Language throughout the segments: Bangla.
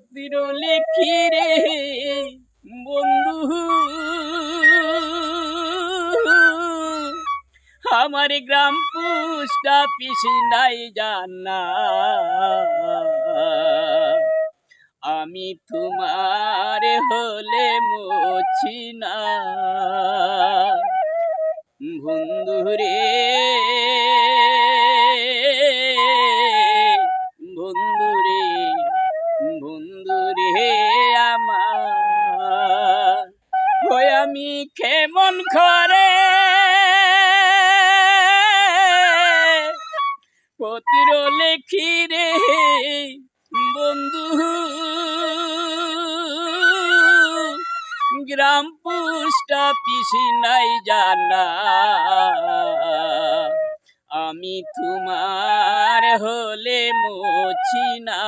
পতির লেখি রে বন্ধু। আমার গ্রাম পুষ্টা পিসি নাই জানা। আমি তোমার হলে মছি না। বন্ধুরে বন্ধুরে কেমন করে পত্র লেখি রে বন্ধু, গ্রাম পুষ্টা পিসি নাই জানা। আমি তোমার হলে মছি না।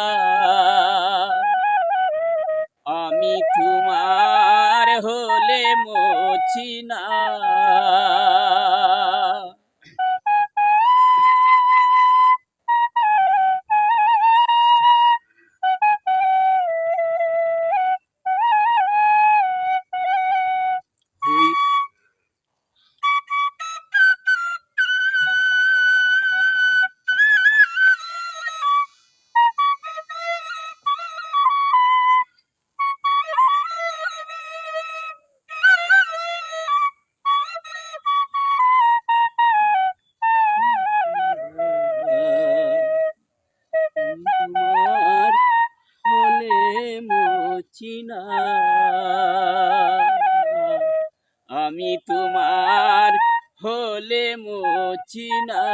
আমি তোমার হলে মোছি না। মছি না আমি তোমার হলে মছি না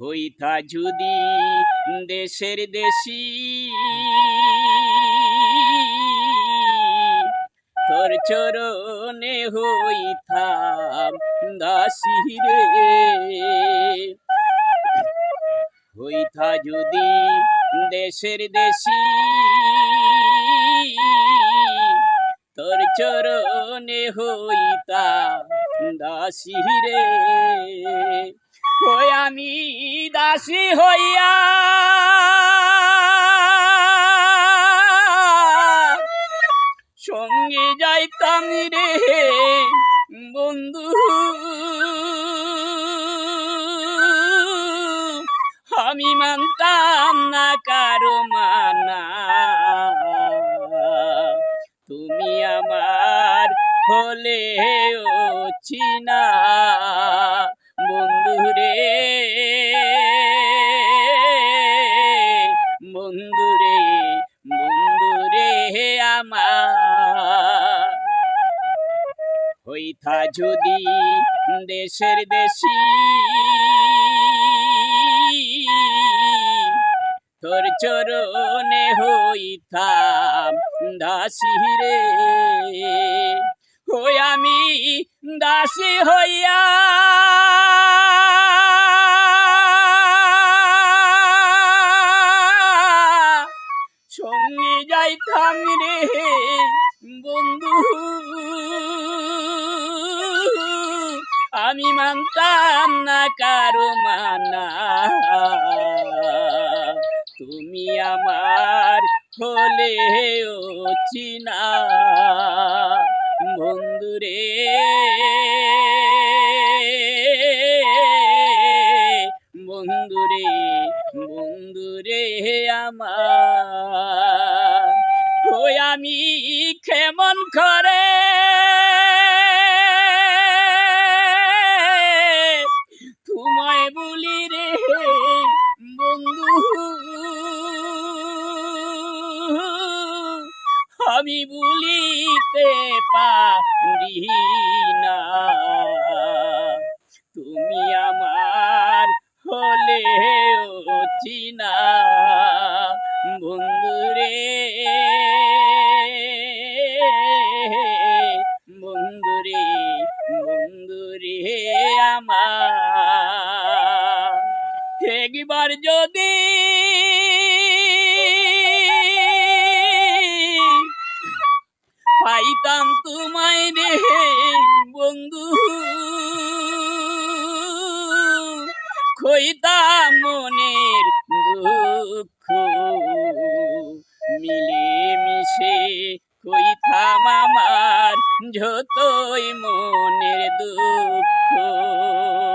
হইতা যদি দেশের দেশি, তোর চরণে হইতাম দাসী রে। হইতা যদি দেশের দেশি। তোর চরণে হইতা দাসী রে। ওই আমি দাসী হইয়া? সঙ্গে যাইতাম রে বন্ধু। আমি মানতাম না কারও মানা। তুমি আমার হলে চিনা। বন্ধুরে বন্ধুরে বন্ধুরে আমার। হইতা যদি দেশের দেশি তোর চরণে হইতাম দাসী রে। হই আমি দাসী হইয়া সঙ্গে যাইতাম রে বন্ধু। আমি মানতাম না কারও মানা। তুমি আমার হলে চিনা। বন্ধুরে বন্ধুরে বন্ধুরে আমার। আমি কেমন করে আমি বলিতে পারি না তুমি আমার হলে চিনা। বন্ধুরে বন্ধুরে বন্ধুরে আমার। একবার যদি পাইতাম তোমায় রে বন্ধু। খইতাম মনের দুঃখ। মিলে মিশে কইতাম আমার যতই মনের দুঃখ।